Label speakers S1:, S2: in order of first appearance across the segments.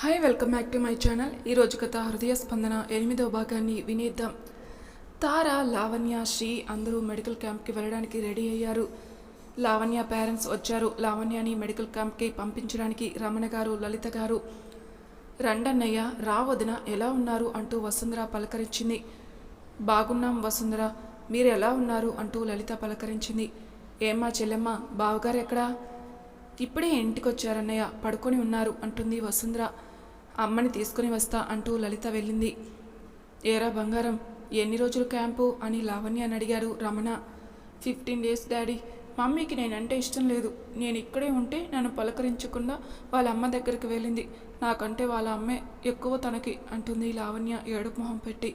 S1: Hi welcome back to my channel ఈరోజు కథ హృదయ స్పందన ఎనిమిదవ భాగాన్ని వినేద్దాం. తార లావణ్య శ్రీ అందరూ మెడికల్ క్యాంప్కి వెళ్ళడానికి రెడీ అయ్యారు. లావణ్య పేరెంట్స్ వచ్చారు. లావణ్యని మెడికల్ క్యాంప్కి పంపించడానికి రమణ గారు లలిత గారు. రండన్నయ్య రా వదిన ఎలా ఉన్నారు అంటూ వసుంధర పలకరించింది. బాగున్నాం వసుంధర మీరు ఎలా ఉన్నారు అంటూ లలిత పలకరించింది. ఏమ్మా చెల్లెమ్మ బావగారు ఎక్కడా? ఇప్పుడే ఇంటికొచ్చారన్నయ్య పడుకొని ఉన్నారు అంటుంది వసుంధర. అమ్మని తీసుకుని వస్తా అంటూ లలిత వెళ్ళింది. ఏరా బంగారం ఎన్ని రోజులు క్యాంపు? అని లావణ్య అని అడిగారు రమణ. Fifteen days daddy. మమ్మీకి నేనంటే ఇష్టం లేదు. నేను ఇక్కడే ఉంటే నన్ను పలకరించకుండా వాళ్ళ అమ్మ దగ్గరికి వెళ్ళింది. నాకంటే వాళ్ళ అమ్మే ఎక్కువ తనకి అంటుంది లావణ్య ఏడుపు మొహం పెట్టి.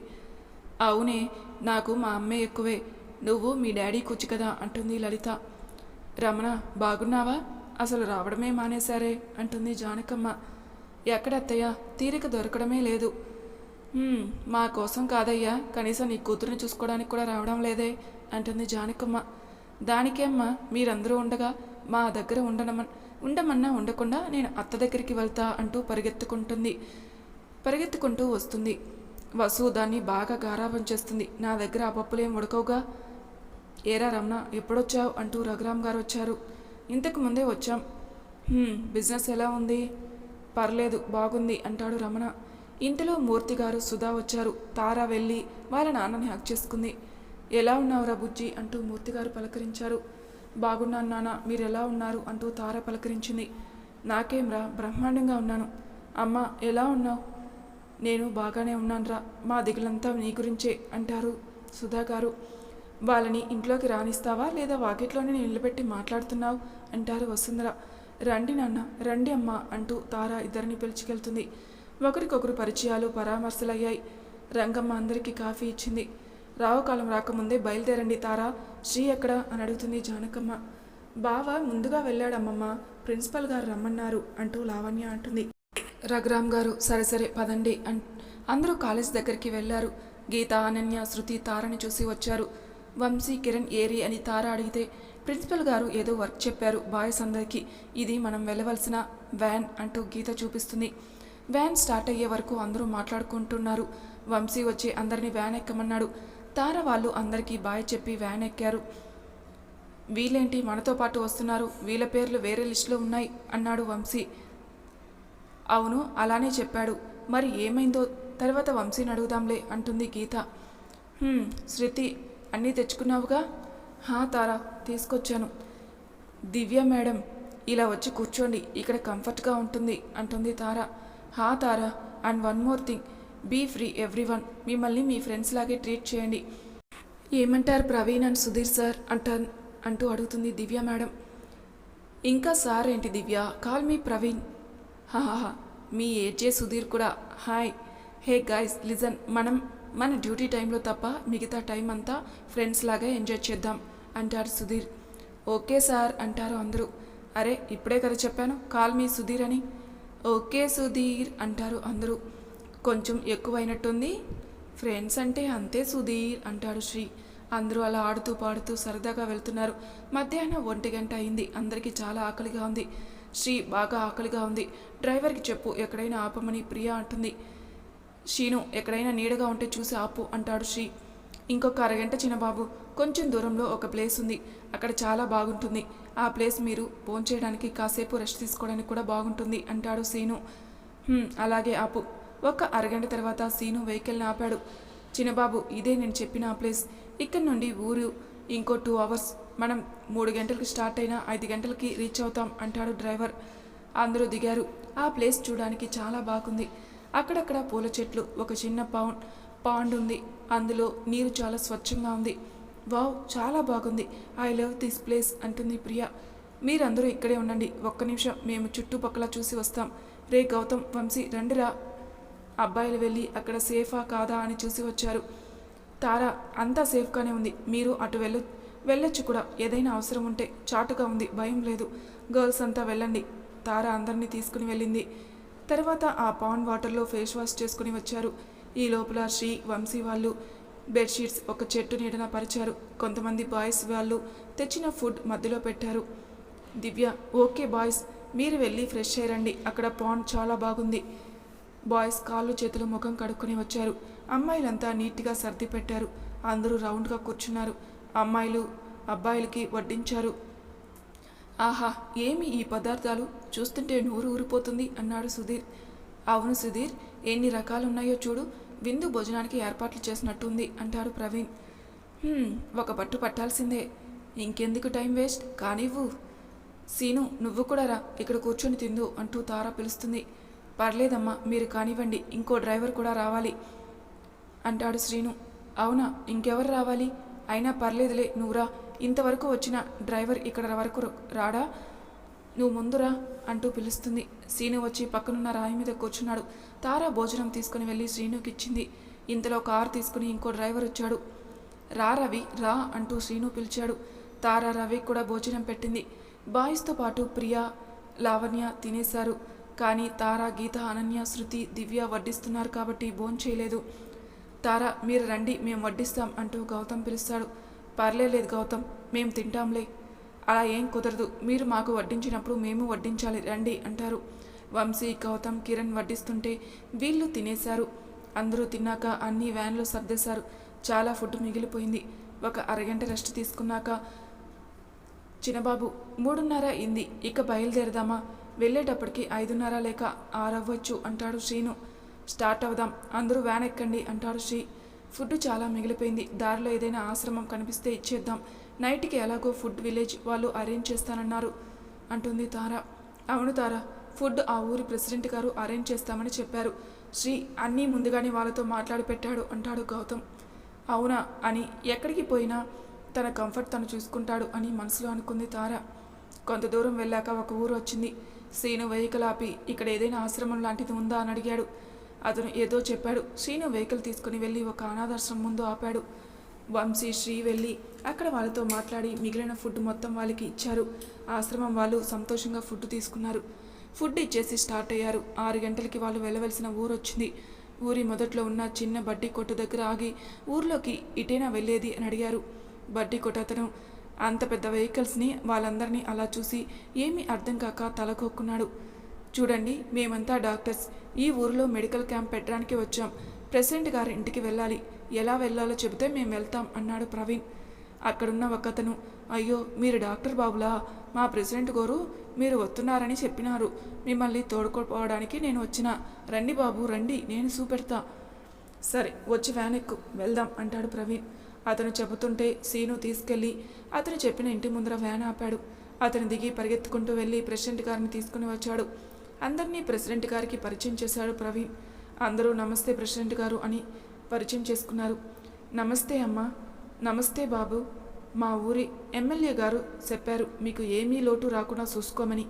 S1: అవునే నాకు మా అమ్మే ఎక్కువే. నువ్వు మీ డాడీ కూచి కదా అంటుంది లలిత. రమణ బాగున్నావా? అసలు రావడమే మానేశారే అంటుంది జానకమ్మ. ఎక్కడత్తయ్య? తీరిక దొరకడమే లేదు. మా కోసం కాదయ్యా. కనీసం నీ కూతురుని చూసుకోవడానికి కూడా రావడం లేదే అంటుంది జానకమ్మ. దానికేమ్మా మీరందరూ ఉండగా మా దగ్గర ఉండనమ ఉండమన్నా ఉండకుండా నేను అత్త దగ్గరికి వెళ్తా అంటూ పరిగెత్తుకుంటుంది. పరిగెత్తుకుంటూ వస్తుంది. వసు దాన్ని బాగా గారాబం చేస్తుంది. నా దగ్గర ఆ పప్పులేం ఉడకవుగా? ఏరా రమణ ఎప్పుడొచ్చావు? అంటూ రఘురామ్ గారు వచ్చారు. ఇంతకు ముందే వచ్చాం. బిజినెస్ ఎలా ఉంది? పర్లేదు బాగుంది అంటాడు రమణ. ఇంతలో మూర్తి గారు సుధా వచ్చారు. తారా వెళ్ళి వాళ్ళ నాన్నని హక్ చేసుకుంది. ఎలా ఉన్నావురా బుజ్జి? అంటూ మూర్తి గారు పలకరించారు. బాగున్నాను నాన్న మీరెలా ఉన్నారు? అంటూ తార పలకరించింది. నాకేంరా బ్రహ్మాండంగా ఉన్నాను. అమ్మ ఎలా ఉన్నావు? నేను బాగానే ఉన్నానురా మా దిగులంతా నీ గురించే అంటారు సుధా గారు వాళ్ళని ఇంట్లోకి రానిస్తావా లేదా వాకిట్లోనే నిలబెట్టి మాట్లాడుతున్నావు? అంటారు వసుంధర. రండి నాన్న రండి అమ్మ అంటూ తారా ఇద్దరిని పిలుచుకెళ్తుంది. ఒకరికొకరు పరిచయాలు పరామర్శలయ్యాయి. రంగమ్మ అందరికీ కాఫీ ఇచ్చింది. రావుకాలం రాకముందే బయలుదేరండి తారా. శ్రీ ఎక్కడ? అని అడుగుతుంది జానకమ్మ. బావ ముందుగా వెళ్ళాడమ్మమ్మ. ప్రిన్సిపల్ గారు రమ్మన్నారు అంటూ లావణ్య అంటుంది. రఘురామ్ గారు సరే సరే పదండి అన్ అందరూ కాలేజ్ దగ్గరికి వెళ్ళారు. గీత అనన్య శృతి తారని చూసి వచ్చారు. వంశీ కిరణ్ ఏరి అని తార అడిగితే ప్రిన్సిపల్ గారు ఏదో వర్క్ చెప్పారు బాయ్స్ అందరికీ. ఇది మనం వెళ్ళవలసిన వ్యాన్ అంటూ గీత చూపిస్తుంది. వ్యాన్ స్టార్ట్ అయ్యే వరకు అందరూ మాట్లాడుకుంటున్నారు. వంశీ వచ్చి అందరినీ వ్యాన్ ఎక్కమన్నాడు. తార వాళ్ళు అందరికీ బాయ్ చెప్పి వ్యాన్ ఎక్కారు. వీళ్ళేంటి మనతో పాటు వస్తున్నారు? వీళ్ళ పేర్లు వేరే లిస్టులో ఉన్నాయి అన్నాడు వంశీ. అవును అలానే చెప్పాడు. మరి ఏమైందో తర్వాత వంశీని అడుగుదాంలే అంటుంది గీత. శృతి అన్నీ తెచ్చుకున్నావుగా? హా తారా తీసుకొచ్చాను. దివ్య మేడం ఇలా వచ్చి కూర్చోండి ఇక్కడ కంఫర్ట్గా ఉంటుంది అంటుంది తార. హా Tara and one more thing be free everyone మిమ్మల్ని మీ ఫ్రెండ్స్ లాగే ట్రీట్ చేయండి. ఏమంటారు ప్రవీణ్ అండ్ సుధీర్ సార్? అంటా అంటూ అడుగుతుంది దివ్య మేడం. ఇంకా సార్ ఏంటి దివ్య కాల్ మీ ప్రవీణ్. హాహా మీ ఏజే సుధీర్ కూడా హాయ్. హే గాయస్ లిజన్ మనం మన డ్యూటీ టైంలో తప్ప మిగతా టైం అంతా ఫ్రెండ్స్ లాగా ఎంజాయ్ చేద్దాం. అంటారు సుధీర్. ఓకే సార్ అంటారు అందరూ. అరే ఇప్పుడే కదా చెప్పాను కాల్ మీ సుధీర్ అని. ఓకే సుధీర్ అంటారు అందరూ. కొంచెం ఎక్కువైనట్టుంది. ఫ్రెండ్స్ అంటే అంతే సుధీర్ అంటాడు శ్రీ. అందరూ అలా ఆడుతూ పాడుతూ సరదాగా వెళ్తున్నారు. మధ్యాహ్నం ఒంటి గంట అయింది అందరికీ చాలా ఆకలిగా ఉంది. శ్రీ బాగా ఆకలిగా ఉంది. డ్రైవర్కి చెప్పు ఎక్కడైనా ఆపమని ప్రియా అంటుంది. శీను ఎక్కడైనా నీడగా ఉంటే చూసి ఆపు అంటాడు శ్రీ. ఇంకొక అరగంట చిన్నబాబు కొంచెం దూరంలో ఒక ప్లేస్ ఉంది. అక్కడ చాలా బాగుంటుంది. ఆ ప్లేస్ మీరు భోంచేయడానికి కాసేపు రెస్ట్ తీసుకోవడానికి కూడా బాగుంటుంది అంటాడు సీను. అలాగే ఆపు. ఒక అరగంట తర్వాత సీను వెహికల్ని ఆపాడు. చిన్నబాబు ఇదే నేను చెప్పిన ఆ ప్లేస్. ఇక్కడి నుండి ఊరు ఇంకో టూ అవర్స్. మనం మూడు గంటలకు స్టార్ట్ అయినా ఐదు గంటలకి రీచ్ అవుతాం అంటాడు డ్రైవర్. అందరూ దిగారు. ఆ ప్లేస్ చూడడానికి చాలా బాగుంది. అక్కడక్కడ పూల చెట్లు ఒక చిన్న పౌండ్ పాండ్ ఉంది అందులో నీరు చాలా స్వచ్ఛంగా ఉంది. వావ్ చాలా బాగుంది. ఐ లవ్ దిస్ ప్లేస్ అంటుంది ప్రియా. మీరందరూ ఇక్కడే ఉండండి. ఒక్క నిమిషం. మేము చుట్టుపక్కల చూసి వస్తాం. రే గౌతమ్ వంశీ రండిరా. అబ్బాయిలు వెళ్ళి అక్కడ సేఫా కాదా అని చూసి వచ్చారు. తారా అంతా సేఫ్గానే ఉంది. మీరు అటు వెళ్ళు వెళ్ళొచ్చు కూడా. ఏదైనా అవసరం ఉంటే చాటుగా ఉంది. భయం లేదు. గర్ల్స్ అంతా వెళ్ళండి. తార అందరినీ తీసుకుని వెళ్ళింది. తర్వాత ఆ పాండ్ వాటర్లో ఫేస్ వాష్ చేసుకుని వచ్చారు. ఈ లోపల శ్రీ వంశీ వాళ్ళు బెడ్షీట్స్ ఒక చెట్టు నీడన పరిచారు. కొంతమంది బాయ్స్ వాళ్ళు తెచ్చిన ఫుడ్ మధ్యలో పెట్టారు. దివ్య ఓకే బాయ్స్ మీరు వెళ్ళి ఫ్రెష్ అయ్యండి అక్కడ పాండ్ చాలా బాగుంది. బాయ్స్ కాళ్ళు చేతులు ముఖం కడుక్కొని వచ్చారు. అమ్మాయిలంతా నీట్గా సర్ది పెట్టారు. అందరూ రౌండ్గా కూర్చున్నారు. అమ్మాయిలు అబ్బాయిలకి వడ్డించారు. ఆహా ఏమి ఈ పదార్థాలు? చూస్తుంటే నూరు ఊరిపోతుంది అన్నాడు సుధీర్. అవును సుధీర్ ఎన్ని రకాలున్నాయో చూడు. విందు భోజనానికి ఏర్పాట్లు చేసినట్టుంది అంటాడు ప్రవీణ్. ఒక పట్టు పట్టాల్సిందే. ఇంకెందుకు టైం వేస్ట్? కానివ్వు. సీను నువ్వు కూడా రా. ఇక్కడ కూర్చొని తిందు అంటూ తారా పిలుస్తుంది. పర్లేదమ్మా మీరు కానివ్వండి. ఇంకో డ్రైవర్ కూడా రావాలి అంటాడు శ్రీను. అవునా ఇంకెవరు రావాలి? అయినా పర్లేదులే నువ్వురా ఇంతవరకు వచ్చిన డ్రైవర్ ఇక్కడ వరకు రాడా? నువ్వు ముందురా అంటూ పిలుస్తుంది. శ్రీను వచ్చి పక్కనున్న రాయి మీద కూర్చున్నాడు. తారా భోజనం తీసుకుని వెళ్ళి శ్రీనుకి ఇచ్చింది ఇంతలో కారు తీసుకుని ఇంకో డ్రైవర్ వచ్చాడు. రా రవి రా అంటూ శ్రీను పిలిచాడు. తారా రవి కూడా భోజనం పెట్టింది. బాయ్స్తో పాటు ప్రియా లావణ్య తినేశారు. కానీ తారా గీత అనన్య శృతి దివ్య వడ్డిస్తున్నారు కాబట్టి భోంచేయలేదు తారా మీరు రండి మేము వడ్డిస్తాం అంటూ గౌతమ్ పిలుస్తాడు. పర్లేదు గౌతమ్ మేము తింటాంలే. అలా ఏం కుదరదు. మీరు మాకు వడ్డించినప్పుడు మేము వడ్డించాలి. రండి అంటారు. వంశీ గౌతమ్ కిరణ్ వడ్డిస్తుంటే వీళ్ళు తినేశారు. అందరూ తిన్నాక అన్ని వ్యాన్లో సర్దేశారు. చాలా ఫుడ్ మిగిలిపోయింది. ఒక అరగంట రెస్ట్ తీసుకున్నాక చిన్నబాబు మూడున్నర అయింది. ఇక బయలుదేరదామా? వెళ్ళేటప్పటికి ఐదున్నర లేక ఆరవ్వచ్చు అంటాడు శ్రీను. స్టార్ట్ అవుదాం. అందరూ వ్యాన్ ఎక్కండి అంటాడు శ్రీ. ఫుడ్ చాలా మిగిలిపోయింది. దారిలో ఏదైనా ఆశ్రమం కనిపిస్తే ఇచ్చేద్దాం. నైట్కి ఎలాగో ఫుడ్ విలేజ్ వాళ్ళు అరేంజ్ చేస్తానన్నారు. అంటుంది తార. అవును తార ఫుడ్ ఆ ఊరి ప్రెసిడెంట్ గారు అరేంజ్ చేస్తామని చెప్పారు. శ్రీ అన్నీ ముందుగానే వాళ్ళతో మాట్లాడి పెట్టాడు అంటాడు గౌతమ్. అవునా అని ఎక్కడికి పోయినా తన కంఫర్ట్ తను చూసుకుంటాడు అని మనసులో అనుకుంది తార. కొంత దూరం వెళ్ళాక ఒక ఊరు వచ్చింది. శ్రీను వెహికల్ ఆపి ఇక్కడ ఏదైనా ఆశ్రమం లాంటిది ఉందా అని అడిగాడు. అతను ఏదో చెప్పాడు. శ్రీను వెహికల్ తీసుకుని వెళ్ళి ఒక అనాథాశ్రమం ముందు ఆపాడు. వంశీ శ్రీ వెళ్ళి అక్కడ వాళ్ళతో మాట్లాడి మిగిలిన ఫుడ్ మొత్తం వాళ్ళకి ఇచ్చారు. ఆశ్రమం వాళ్ళు సంతోషంగా ఫుడ్ తీసుకున్నారు. ఫుడ్ ఇచ్చేసి స్టార్ట్ అయ్యారు. ఆరు గంటలకి వాళ్ళు వెళ్ళవలసిన ఊరు వచ్చింది ఊరి మొదట్లో ఉన్న చిన్న బడ్డీ కొట్టు దగ్గర ఆగి ఊర్లోకి ఇటేనా వెళ్ళేది అని అడిగారు. బడ్డీ కొట్టు అతను అంత పెద్ద వెహికల్స్ని వాళ్ళందరినీ అలా చూసి ఏమీ అర్థం కాక తలకొక్కున్నాడు చూడండి మేమంతా డాక్టర్స్. ఈ ఊరిలో మెడికల్ క్యాంప్ పెట్టడానికి వచ్చాం. ప్రెసిడెంట్ గారి ఇంటికి వెళ్ళాలి. ఎలా వెళ్ళాలో చెబితే మేము వెళ్తాం అన్నాడు ప్రవీణ్. అక్కడున్న ఒకతను అయ్యో మీరు డాక్టర్ బాబులా? మా ప్రెసిడెంట్ గారు మీరు వస్తున్నారని చెప్పినారు. మిమ్మల్ని తోడుకోపోవడానికి నేను వచ్చిన. రండి బాబు రండి నేను చూపెడతా. సరే వచ్చి వ్యాన్ ఎక్కు వెళ్దాం అంటాడు ప్రవీణ్. అతను చెబుతుంటే సీను తీసుకెళ్ళి అతను చెప్పిన ఇంటి ముందర వ్యాన్ ఆపాడు. అతను దిగి పరిగెత్తుకుంటూ వెళ్ళి ప్రెసిడెంట్ గారిని తీసుకుని వచ్చాడు. అందరినీ ప్రెసిడెంట్ గారికి పరిచయం చేశాడు ప్రవీణ్. అందరూ నమస్తే ప్రెసిడెంట్ గారు అని పరిచయం చేసుకున్నారు. నమస్తే అమ్మా నమస్తే బాబు మా ఊరి ఎమ్మెల్యే గారు చెప్పారు మీకు ఏమీ లోటు రాకుండా చూసుకోమని.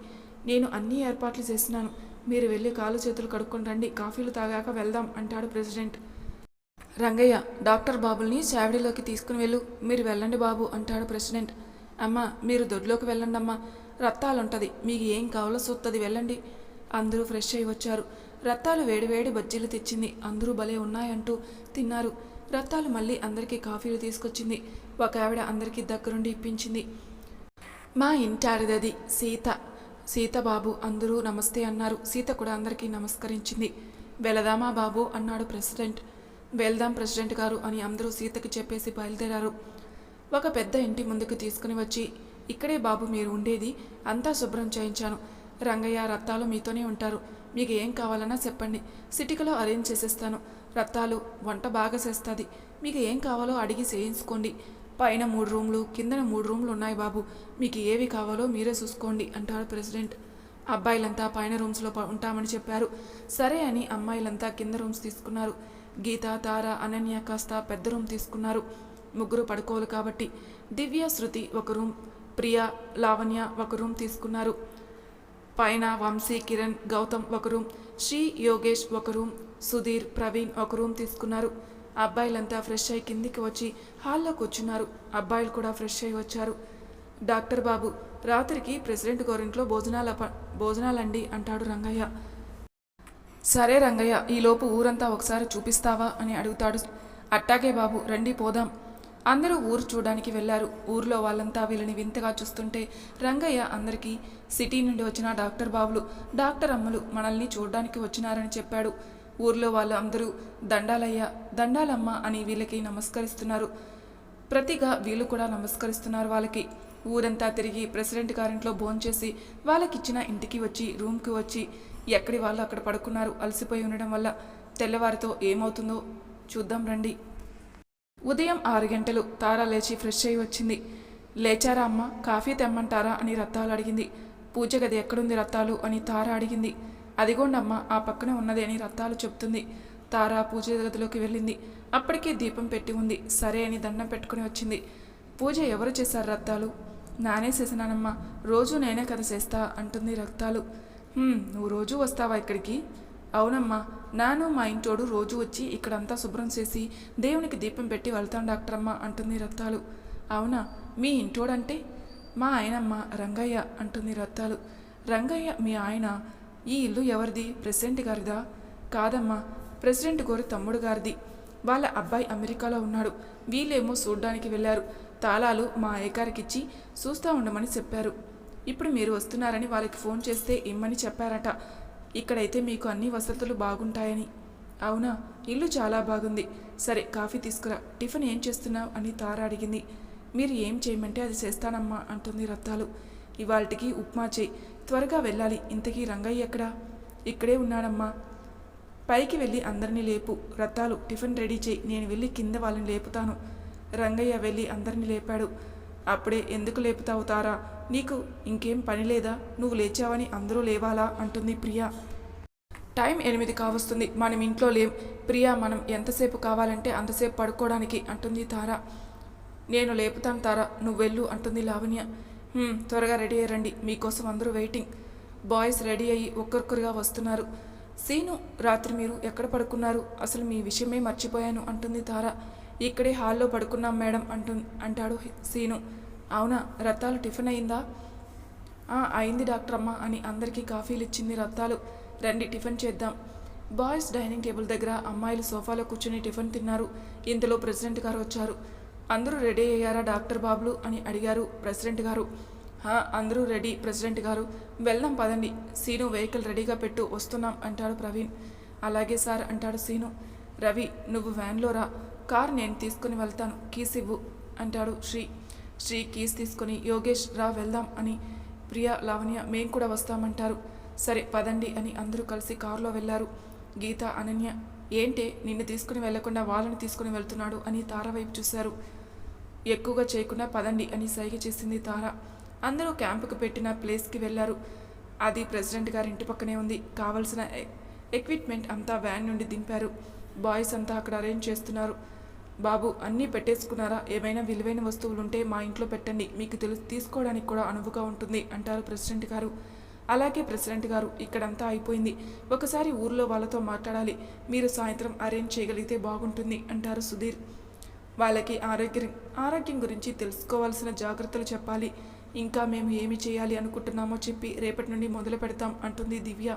S1: నేను అన్ని ఏర్పాట్లు చేసినాను మీరు వెళ్ళి కాలు చేతులు కడుక్కొని రండి కాఫీలు తాగాక వెళ్దాం అంటాడు ప్రెసిడెంట్. రంగయ్య డాక్టర్ బాబుల్ని చావిడిలోకి తీసుకుని వెళ్ళు మీరు వెళ్ళండి బాబు అంటాడు ప్రెసిడెంట్. అమ్మ మీరు దొడ్లోకి వెళ్ళండి అమ్మ రత్తాలుంటది మీకు ఏం కావాలో సూత్తది వెళ్ళండి. అందరూ ఫ్రెష్ అయి వచ్చారు. రత్తాలు వేడివేడి బజ్జీలు తెచ్చింది. అందరూ భలే ఉన్నాయంటూ తిన్నారు. రత్తాలు మళ్ళీ అందరికీ కాఫీలు తీసుకొచ్చింది. ఒక ఆవిడ అందరికీ దగ్గరుండి ఇప్పించింది. మా ఇంటారిదది సీత. సీత బాబు అందరూ నమస్తే అన్నారు. సీత కూడా అందరికీ నమస్కరించింది. వెళదామా బాబు అన్నాడు ప్రెసిడెంట్. వెళ్దాం ప్రెసిడెంట్ గారు అని అందరూ సీతకి చెప్పేసి బయలుదేరారు. ఒక పెద్ద ఇంటి ముందుకు తీసుకుని వచ్చి ఇక్కడే బాబు మీరు ఉండేది. అంతా శుభ్రం చేయించాను. రంగయ్య రత్తాలు మీతోనే ఉంటారు. మీకు ఏం కావాలన్నా చెప్పండి. సిటికలో అరేంజ్ చేసేస్తాను. రత్తాలు వంట బాగా చేస్తుంది. మీకు ఏం కావాలో అడిగి చేయించుకోండి. పైన మూడు రూమ్లు కిందన మూడు రూమ్లు ఉన్నాయి బాబు. మీకు ఏవి కావాలో మీరే చూసుకోండి అంటాడు ప్రెసిడెంట్. అబ్బాయిలంతా పైన రూమ్స్లో ఉంటామని చెప్పారు. సరే అని అమ్మాయిలంతా కింద రూమ్స్ తీసుకున్నారు. గీత తార అనన్య కాస్త పెద్ద రూమ్ తీసుకున్నారు. ముగ్గురు పడుకోవాలి కాబట్టి దివ్య శృతి ఒక రూమ్ ప్రియా లావణ్య ఒక రూమ్ తీసుకున్నారు. పైన వంశీ కిరణ్ గౌతమ్ ఒక రూమ్ శ్రీ యోగేష్ ఒక రూమ్ సుధీర్ ప్రవీణ్ ఒక రూమ్ తీసుకున్నారు. అబ్బాయిలంతా ఫ్రెష్ అయి కిందికి వచ్చి హాల్లో కూర్చున్నారు. అబ్బాయిలు కూడా ఫ్రెష్ అయి వచ్చారు. డాక్టర్ బాబు రాత్రికి ప్రెసిడెంట్ గోరింట్లో భోజనాల ప- భోజనాలండి అంటాడు రంగయ్య. సరే రంగయ్య ఈలోపు ఊరంతా ఒకసారి చూపిస్తావా అని అడుగుతాడు. అట్టాగే బాబు రండి పోదాం. అందరూ ఊరు చూడడానికి వెళ్ళారు. ఊర్లో వాళ్ళంతా వీళ్ళని వింతగా చూస్తుంటే రంగయ్య అందరికీ సిటీ నుండి వచ్చిన డాక్టర్ బాబులు డాక్టర్ అమ్మలు మనల్ని చూడడానికి వచ్చినారని చెప్పాడు. ఊర్లో వాళ్ళు అందరూ దండాలయ్య దండాలమ్మ అని వీళ్ళకి నమస్కరిస్తున్నారు. ప్రతిగా వీళ్ళు కూడా నమస్కరిస్తున్నారు వాళ్ళకి. ఊరంతా తిరిగి ప్రెసిడెంట్ గారింట్లో భోంచేసి వాళ్ళకిచ్చిన ఇంటికి వచ్చి రూమ్కి వచ్చి ఎక్కడి వాళ్ళు అక్కడ పడుకున్నారు అలసిపోయి ఉండడం వల్ల తెల్లవారితో ఏమవుతుందో చూద్దాం రండి. ఉదయం ఆరు గంటలు తార లేచి ఫ్రెష్ అయి వచ్చింది. లేచారా అమ్మ? కాఫీ తెమ్మంటారా అని రత్తాలు అడిగింది. పూజ గది ఎక్కడుంది రత్తాలు అని తార అడిగింది. అదిగోండమ్మ ఆ పక్కనే ఉన్నది అని రత్తాలు చెప్తుంది. తార పూజ గదిలోకి వెళ్ళింది. అప్పటికే దీపం పెట్టి ఉంది. సరే అని దండం పెట్టుకుని వచ్చింది. పూజ ఎవరు చేశారు రత్తాలు? నానే చేసినానమ్మా. రోజు నేనే కదా చేస్తా అంటుంది రక్తాలు నువ్వు రోజు వస్తావా ఇక్కడికి? అవునమ్మా నాను మా ఇంటోడు రోజు వచ్చి ఇక్కడంతా శుభ్రం చేసి దేవునికి దీపం పెట్టి వెళ్తాం డాక్టర్ అంటుంది రత్తాలు. అవునా మీ ఇంటోడంటే? మా ఆయనమ్మ రంగయ్య అంటుంది రత్తాలు. రంగయ్య మీ ఆయన ఈ ఇల్లు ఎవరిది? ప్రెసిడెంట్ గారిదా? కాదమ్మా ప్రెసిడెంట్ గోరి తమ్ముడు గారిది. వాళ్ళ అబ్బాయి అమెరికాలో ఉన్నాడు. వీళ్ళేమో చూడ్డానికి వెళ్ళారు. తాళాలు మా అయ్యగారికిచ్చి చూస్తూ ఉండమని చెప్పారు. ఇప్పుడు మీరు వస్తున్నారని వాళ్ళకి ఫోన్ చేస్తే ఇమ్మని చెప్పారట. ఇక్కడైతే మీకు అన్ని వసతులు బాగుంటాయని. అవునా? ఇల్లు చాలా బాగుంది. సరే కాఫీ తీసుకురా. టిఫిన్ ఏం చేస్తున్నావు? అని తార అడిగింది. మీరు ఏం చేయమంటే అది చేస్తానమ్మా అంటుంది రత్తాలు. ఇవాళకి ఉప్మా చేయి. త్వరగా వెళ్ళాలి. ఇంతకీ రంగయ్య ఎక్కడా? ఇక్కడే ఉన్నాడమ్మా. పైకి వెళ్ళి అందరినీ లేపు. రత్తాలు టిఫిన్ రెడీ చేయి. నేను వెళ్ళి కింద వాళ్ళని లేపుతాను. రంగయ్య వెళ్ళి అందరినీ లేపాడు. అప్పుడే ఎందుకు లేపుతావు తారా? నీకు ఇంకేం పని లేదా? నువ్వు లేచావని అందరూ లేవాలా? అంటుంది ప్రియా. టైం ఎనిమిది కావస్తుంది. మనం ఇంట్లో లేం. ప్రియా మనం ఎంతసేపు కావాలంటే అంతసేపు పడుకోవడానికి అంటుంది తార. నేను లేపుతాను తార. నువ్వు వెళ్ళు అంటుంది లావణ్య. త్వరగా రెడీ అయ్యండి మీకోసం అందరూ వెయిటింగ్. బాయ్స్ రెడీ అయ్యి ఒక్కొక్కరుగా వస్తున్నారు. సీను రాత్రి మీరు ఎక్కడ పడుకున్నారు? అసలు మీ విషయమే మర్చిపోయాను అంటుంది తార. ఇక్కడే హాల్లో పడుకున్నాం మేడం అంటు అంటాడు సీను. అవునా? రత్తాలు టిఫిన్ అయిందా? అయింది డాక్టర్ అమ్మ అని అందరికీ కాఫీలు ఇచ్చింది రత్తాలు. రండి టిఫిన్ చేద్దాం. బాయ్స్ డైనింగ్ టేబుల్ దగ్గర అమ్మాయిలు సోఫాలో కూర్చుని టిఫిన్ తిన్నారు. ఇంతలో ప్రెసిడెంట్ గారు వచ్చారు. అందరూ రెడీ అయ్యారా డాక్టర్ బాబులు అని అడిగారు ప్రెసిడెంట్ గారు. అందరూ రెడీ ప్రెసిడెంట్ గారు. వెళ్దాం పదండి. సీను వెహికల్ రెడీగా పెట్టు వస్తున్నాం అంటాడు ప్రవీణ్. అలాగే సార్ అంటాడు సీను. రవి నువ్వు వ్యాన్లో రా. కార్ నేను తీసుకుని వెళ్తాను. కీసివ్వు అంటాడు శ్రీ. శ్రీ కీస్ తీసుకొని యోగేష్ రా వెళ్దాం అని ప్రియా లావణ్య మేం కూడా వస్తామంటారు. సరే పదండి అని అందరూ కలిసి కారులో వెళ్ళారు గీత అనన్య ఏంటే నిన్ను తీసుకుని వెళ్ళకుండా వాళ్ళని తీసుకుని వెళ్తున్నాడు అని తార వైపు చూశారు. ఎక్కువగా చేయకుండా పదండి అని సైగ చేసింది తార. అందరూ క్యాంపుకు పెట్టిన ప్లేస్కి వెళ్ళారు అది ప్రెసిడెంట్ గారి ఇంటి పక్కనే ఉంది. కావలసిన ఎక్విప్మెంట్ అంతా వ్యాన్ నుండి దింపారు. బాయ్స్ అంతా అక్కడ అరేంజ్ చేస్తున్నారు. బాబు అన్నీ పెట్టేసుకున్నారా? ఏమైనా విలువైన వస్తువులు ఉంటే మా ఇంట్లో పెట్టండి. మీకు తెలుసు తీసుకోవడానికి కూడా అనువుగా ఉంటుంది అంటారు ప్రెసిడెంట్ గారు. అలాగే ప్రెసిడెంట్ గారు ఇక్కడంతా అయిపోయింది. ఒకసారి ఊర్లో వాళ్ళతో మాట్లాడాలి. మీరు సాయంత్రం అరేంజ్ చేయగలిగితే బాగుంటుంది అంటారు సుధీర్. వాళ్ళకి ఆరోగ్యం ఆరోగ్యం గురించి తెలుసుకోవాల్సిన జాగ్రత్తలు చెప్పాలి. ఇంకా మేము ఏమి చేయాలి అనుకుంటున్నామో చెప్పి రేపటి నుండి మొదలు పెడతాం అంటుంది దివ్య.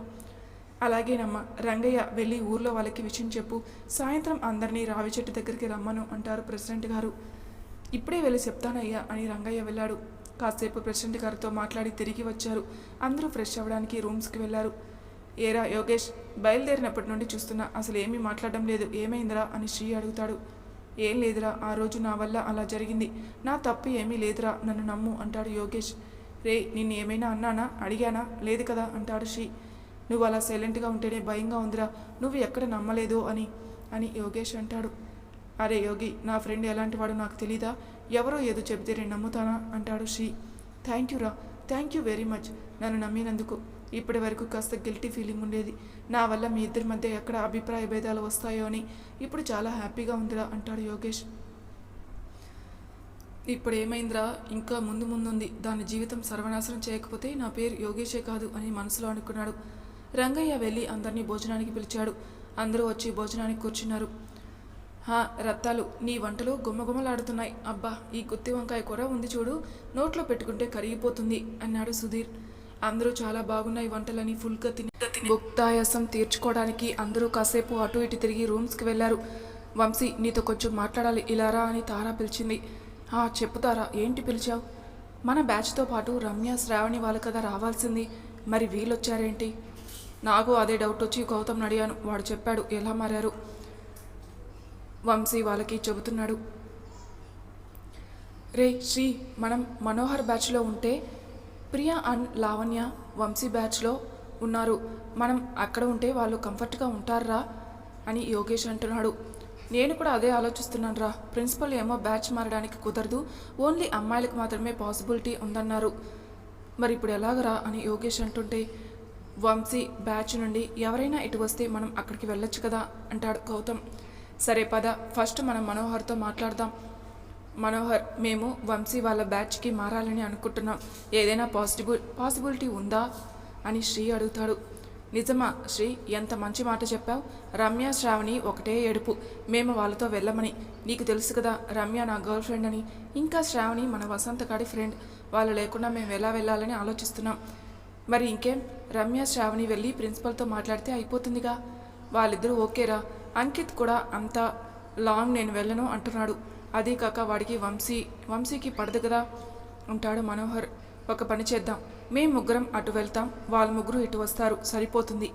S1: అలాగేనమ్మా రంగయ్య వెళ్ళి ఊర్లో వాళ్ళకి విషయం చెప్పు. సాయంత్రం అందరినీ రావి చెట్టు దగ్గరికి రమ్మను అంటారు ప్రెసిడెంట్ గారు. ఇప్పుడే వెళ్ళి చెప్తానయ్యా అని రంగయ్య వెళ్ళాడు. కాసేపు ప్రెసిడెంట్ గారితో మాట్లాడి తిరిగి వచ్చారు. అందరూ ఫ్రెష్ అవ్వడానికి రూమ్స్కి వెళ్ళారు. ఏరా యోగేష్ బయలుదేరినప్పటి నుండి చూస్తున్నా అసలు ఏమీ మాట్లాడడం లేదు. ఏమైందిరా అని శ్రీ అడుగుతాడు. ఏం లేదురా ఆ రోజు నా వల్ల అలా జరిగింది. నా తప్పు ఏమీ లేదురా నన్ను నమ్ము అంటాడు యోగేష్. రే నిన్ను ఏమైనా అన్నానా? అడిగానా? లేదు కదా అంటాడు శ్రీ. నువ్వు అలా సైలెంట్గా ఉంటేనే భయంగా ఉందిరా. నువ్వు ఎక్కడ నమ్మలేదు అని అని యోగేష్ అంటాడు. అరే యోగి నా ఫ్రెండ్ ఎలాంటి వాడు నాకు తెలీదా? ఎవరో ఏదో చెబితే నేను నమ్ముతానా? అంటాడు శ్రీ. థ్యాంక్ యూ రా. Thank you very much. నన్ను నమ్మినందుకు. ఇప్పటి వరకు కాస్త గిల్టీ ఫీలింగ్ ఉండేది. నా వల్ల మీ ఇద్దరి మధ్య ఎక్కడ అభిప్రాయ భేదాలు వస్తాయో అని ఇప్పుడు చాలా హ్యాపీగా ఉందిరా అంటాడు యోగేష్. ఇప్పుడు ఏమైందిరా? ఇంకా ముందు ముందుంది. దాని జీవితం సర్వనాశనం చేయకపోతే నా పేరు యోగేషే కాదు అని మనసులో అనుకున్నాడు. రంగయ్య వెళ్ళి అందరినీ భోజనానికి పిలిచాడు. అందరూ వచ్చి భోజనానికి కూర్చున్నారు. హా రత్తాలు నీ వంటలు గుమ్మగుమ్మలాడుతున్నాయి అబ్బా ఈ గుత్తి వంకాయ కూర ఉంది చూడు నోట్లో పెట్టుకుంటే కరిగిపోతుంది అన్నాడు సుధీర్. అందరూ చాలా బాగున్నాయి వంటలని ఫుల్గా తిని భుక్తాయాసం తీర్చుకోవడానికి అందరూ కాసేపు అటు ఇటు తిరిగి రూమ్స్కి వెళ్ళారు. వంశీ నీతో కొంచెం మాట్లాడాలి ఇలారా అని తారా పిలిచింది. "ఆ, చెప్పుతారా ఏంటి పిలిచావు? మన బ్యాచ్తో పాటు రమ్య శ్రావణి వాళ్ళు కదా రావాల్సింది. మరి వీళ్ళొచ్చారేంటి? నాకు అదే డౌట్ వచ్చి గౌతమ్ అడిగాను. వాడు చెప్పాడు ఎలా మారారు? వంశీ వాళ్ళకి చెబుతున్నాడు. రే శ్రీ మనం మనోహర్ బ్యాచ్లో ఉంటే ప్రియా అండ్ లావణ్య వంశీ బ్యాచ్లో ఉన్నారు. మనం అక్కడ ఉంటే వాళ్ళు కంఫర్ట్గా ఉంటారా అని యోగేష్ అంటున్నాడు. నేను కూడా అదే ఆలోచిస్తున్నాను రా. ప్రిన్సిపల్ ఏమో బ్యాచ్ మారడానికి కుదరదు. ఓన్లీ అమ్మాయిలకు మాత్రమే పాసిబిలిటీ ఉందన్నారు. మరి ఇప్పుడు ఎలాగరా? అని యోగేష్ అంటుంటే వంశీ బ్యాచ్ నుండి ఎవరైనా ఇటు వస్తే మనం అక్కడికి వెళ్ళొచ్చు కదా అంటాడు గౌతమ్. సరే పద ఫస్ట్ మనం మనోహర్తో మాట్లాడదాం. మనోహర్ మేము వంశీ వాళ్ళ బ్యాచ్కి మారాలని అనుకుంటున్నాం. ఏదైనా పాసిబుల్ పాసిబిలిటీ ఉందా? అని శ్రీ అడుగుతాడు. నిజమా శ్రీ ఎంత మంచి మాట చెప్పావు. రమ్య శ్రావణి ఒకటే ఏడుపు. మేము వాళ్ళతో వెళ్ళమని. నీకు తెలుసు కదా రమ్య నా గర్ల్ ఫ్రెండ్ అని. ఇంకా శ్రావణి మన వసంతకాడి ఫ్రెండ్. వాళ్ళు లేకుండా మేము ఎలా వెళ్ళాలని ఆలోచిస్తున్నాం. మరి ఇంకేం? రమ్య శ్రావణి వెళ్ళి ప్రిన్సిపల్తో మాట్లాడితే అయిపోతుందిగా. వాళ్ళిద్దరూ ఓకేరా. అంకిత్ కూడా అంత లాంగ్ నేను వెళ్ళను అంటున్నాడు. అదీ కాక వాడికి వంశీ వంశీకి పడదు కదా అంటాడు మనోహర్. ఒక పని చేద్దాం. మేము ముగ్గురం అటు వెళ్తాం. వాళ్ళ ముగ్గురు ఇటు వస్తారు. సరిపోతుంది.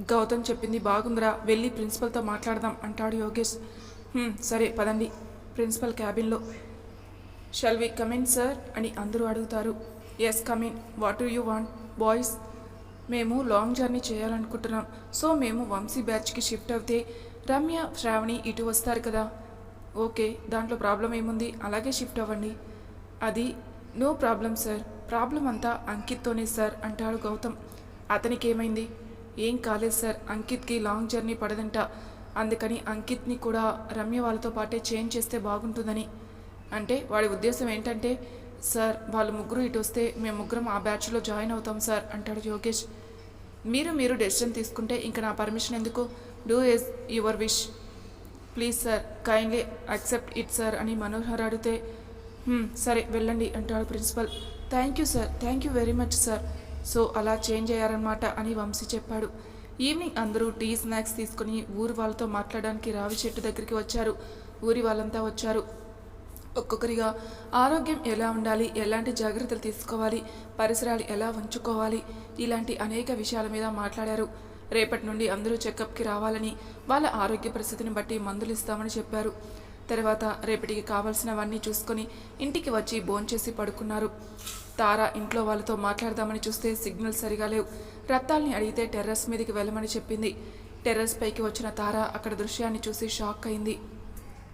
S1: గౌతమ్ చెప్పింది బాగుందిరా. వెళ్ళి ప్రిన్సిపల్తో మాట్లాడదాం అంటాడు యోగేష్. సరే పదండి. Principal క్యాబిన్లో. Shall we come in sir? అని అందరూ అడుగుతారు. Yes coming what do you want boys మేము లాంగ్ జర్నీ చేయాలనుకుంటున్నాం. సో మేము వంశీ బ్యాచ్కి షిఫ్ట్ అవుతే రమ్య శ్రావణి ఇటు వస్తారు కదా. ఓకే దాంట్లో ప్రాబ్లం ఏముంది? అలాగే షిఫ్ట్ అవ్వండి. అది నో ప్రాబ్లం సార్ ప్రాబ్లం అంతా అంకిత్తోనే సార్ అంటాడు గౌతమ్. అతనికి ఏమైంది ఏం కాలేదు సార్ అంకిత్కి లాంగ్ జర్నీ పడదంట. అందుకని అంకిత్ని కూడా రమ్య వాళ్ళతో పాటే చేంజ్ చేస్తే బాగుంటుందని. అంటే వాడి ఉద్దేశం ఏంటంటే సార్ వాళ్ళు ముగ్గురు ఇటు వస్తే మేము ముగ్గురం ఆ బ్యాచ్లో జాయిన్ అవుతాం సార్ అంటాడు యోగేష్. మీరు మీరు డెసిషన్ తీసుకుంటే ఇంకా నా పర్మిషన్ ఎందుకు? Do is your wish. Please sir kindly accept it sir అని మనోహర్ అడిగితే సరే వెళ్ళండి అంటాడు principal. Thank you sir thank you very much sir. So అలా చేంజ్ అయ్యారనమాట అని వంశీ చెప్పాడు. ఈవినింగ్ అందరూ టీ స్నాక్స్ తీసుకుని ఊరి వాళ్ళతో మాట్లాడడానికి రావి చెట్టు దగ్గరికి వచ్చారు. ఊరి వాళ్ళంతా వచ్చారు. ఒక్కొక్కరిగా ఆరోగ్యం ఎలా ఉండాలి ఎలాంటి జాగ్రత్తలు తీసుకోవాలి పరిసరాలు ఎలా ఉంచుకోవాలి ఇలాంటి అనేక విషయాల మీద మాట్లాడారు. రేపటి నుండి అందరూ చెకప్కి రావాలని వాళ్ళ ఆరోగ్య పరిస్థితిని బట్టి మందులు ఇస్తామని చెప్పారు. తర్వాత రేపటికి కావాల్సినవన్నీ చూసుకొని ఇంటికి వచ్చి భోంచేసి పడుకున్నారు. తార ఇంట్లో వాళ్ళతో మాట్లాడదామని చూస్తే సిగ్నల్ సరిగా లేవు. రత్తాల్ని అడిగితే టెర్రస్ మీదకి వెళ్ళమని చెప్పింది. టెర్రస్ పైకి వచ్చిన తార అక్కడ దృశ్యాన్ని చూసి షాక్ అయింది.